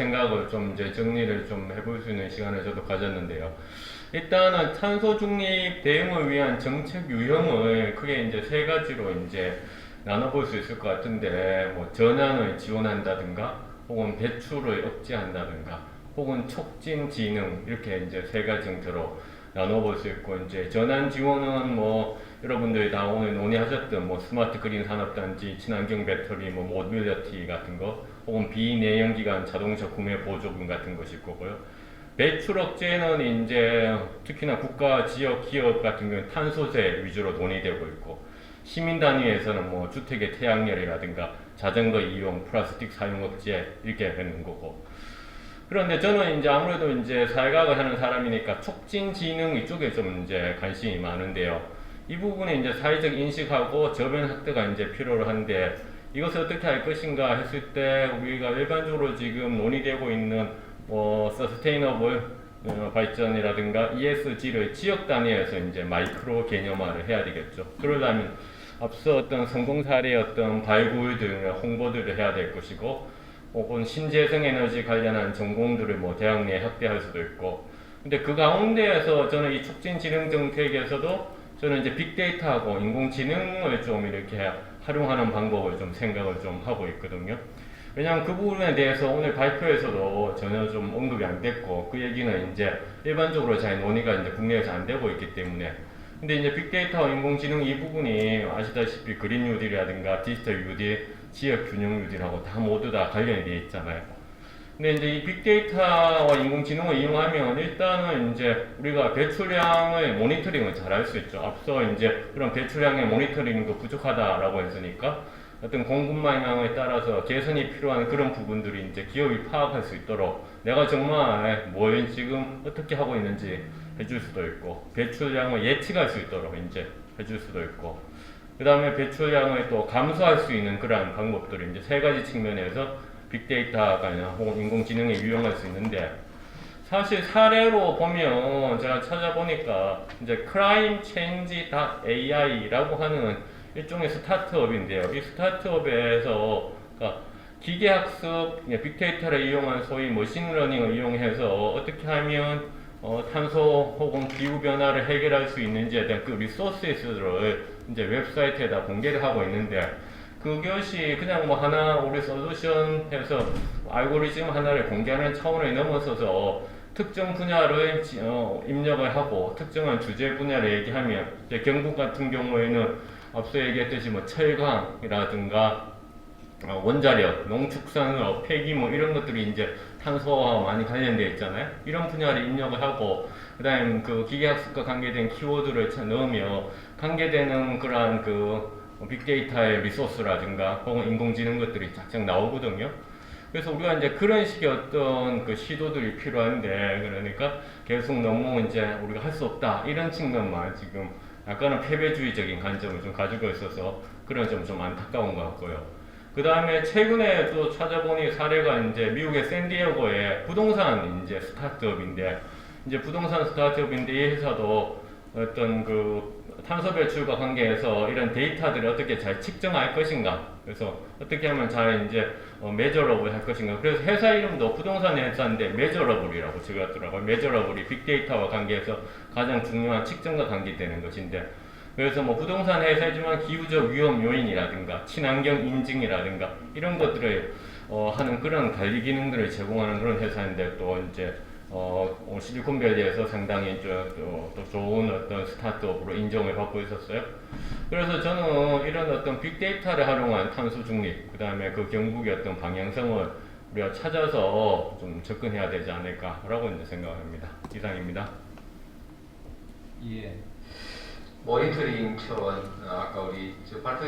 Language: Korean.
생각을 좀 이제 정리를 좀 해볼 수 있는 시간을 저도 가졌는데요. 일단은 탄소 중립 대응을 위한 정책 유형을 크게 이제 세 가지로 이제 나눠볼 수 있을 것 같은데, 뭐 전환을 지원한다든가, 혹은 배출을 억제한다든가, 혹은 촉진 지능 이렇게 이제 세 가지 형태로 나눠볼 수 있고 이제 전환 지원은 뭐 여러분들이 다 오늘 논의하셨던 뭐 스마트 그린 산업단지, 친환경 배터리, 뭐 모빌리티 같은 거, 혹은 비내연기관 자동차 구매 보조금 같은 것일 거고요. 배출 억제는 이제 특히나 국가, 지역, 기업 같은 경우는 탄소세 위주로 논의되고 있고 시민 단위에서는 뭐 주택의 태양열이라든가 자전거 이용, 플라스틱 사용 억제 이렇게 되는 거고 그런데 저는 이제 아무래도 이제 사회과학을 하는 사람이니까 촉진 지능 이쪽에 좀 이제 관심이 많은데요. 이 부분에 이제 사회적 인식하고 저변 확대가 이제 필요로 한데 이것을 어떻게 할 것인가 했을 때 우리가 일반적으로 지금 논의되고 있는 뭐 서스테이너블 어, 발전이라든가 ESG를 지역 단위에서 이제 마이크로 개념화를 해야 되겠죠. 그러려면 앞서 어떤 성공 사례 어떤 발굴 등 홍보들을 해야 될 것이고 혹은 신재생 에너지 관련한 전공들을 뭐 대학 내에 확대할 수도 있고 근데 그 가운데에서 저는 이 촉진 지능 정책에서도 저는 이제 빅데이터하고 인공지능을 좀 이렇게 활용하는 방법을 좀 생각을 좀 하고 있거든요. 왜냐하면 그 부분에 대해서 오늘 발표에서도 전혀 좀 언급이 안 됐고 그 얘기는 이제 일반적으로 잘 논의가 이제 국내에서 안 되고 있기 때문에 근데 이제 빅데이터와 인공지능 이 부분이 아시다시피 그린 뉴딜이라든가 디지털 뉴딜, 지역 균형 뉴딜하고 다 모두 다 관련이 되어 있잖아요. 근데 이제 이 빅데이터와 인공지능을 이용하면 일단은 이제 우리가 배출량을 모니터링을 잘 할 수 있죠. 앞서 이제 그런 배출량의 모니터링도 부족하다라고 했으니까 어떤 공급망에 따라서 개선이 필요한 그런 부분들이 이제 기업이 파악할 수 있도록 내가 정말 뭘 지금 어떻게 하고 있는지 해줄 수도 있고 배출량을 예측할 수 있도록 이제 해줄 수도 있고 그 다음에 배출량을 또 감소할 수 있는 그러한 방법들이 이제 세 가지 측면에서 빅데이터가 혹은 인공지능에 유용할 수 있는데 사실 사례로 보면 제가 찾아보니까 이제 crimeChange.ai라고 하는 일종의 스타트업인데요. 이 스타트업에서 그러니까 기계학습, 예, 빅데이터를 이용한 소위 머신러닝을 이용해서 어떻게 하면 어, 탄소 혹은 기후 변화를 해결할 수 있는지에 대한 그 리소스들을 이제 웹사이트에다 공개를 하고 있는데 그것이 그냥 뭐 하나 우리 솔루션 해서 알고리즘 하나를 공개하는 차원을 넘어서서 특정 분야를 지- 어, 입력을 하고 특정한 주제 분야를 얘기하면 경북 같은 경우에는 앞서 얘기했듯이 뭐 철강이라든가 어, 원자력, 농축산업, 폐기물 이런 것들이 이제 탄소와 많이 관련되어 있잖아요. 이런 분야를 입력을 하고 그다음 그 기계학습과 관계된 키워드를 쳐 넣으며 관계되는 그러한 그 빅데이터의 리소스라든가 혹은 인공지능 것들이 쫙쫙 나오거든요. 그래서 우리가 이제 그런 식의 어떤 그 시도들이 필요한데 그러니까 계속 너무 이제 우리가 할 수 없다 이런 측면만 지금 약간은 패배주의적인 관점을 좀 가지고 있어서 그런 점 좀 안타까운 것 같고요. 그 다음에 최근에 또 찾아보니 사례가 이제 미국의 샌디에고의 부동산 이제 스타트업인데 이제 부동산 스타트업인데 이 회사도 어떤 그 탄소 배출과 관계해서 이런 데이터들을 어떻게 잘 측정할 것인가 그래서 어떻게 하면 잘 이제 어, 메저러블 할 것인가. 그래서 회사 이름도 부동산 회사인데 메저러블이라고 적었더라고요. 메저러블이 빅데이터와 관계해서 가장 중요한 측정과 관계되는 것인데 그래서 뭐 부동산 회사지만 기후적 위험 요인이라든가 친환경 인증이라든가 이런 것들을 어, 하는 그런 관리 기능들을 제공하는 그런 회사인데 또 이제 어, 어, 실리콘밸리에서 상당히 저, 또, 또 좋은 어떤 스타트업으로 인정을 받고 있었어요. 그래서 저는 이런 어떤 빅데이터를 활용한 탄소 중립, 그 다음에 그 경국의 어떤 방향성을 우리가 찾아서 좀 접근해야 되지 않을까라고 이제 생각합니다. 이상입니다. 예. 모니터링 차원 어, 아까 우리 저 발표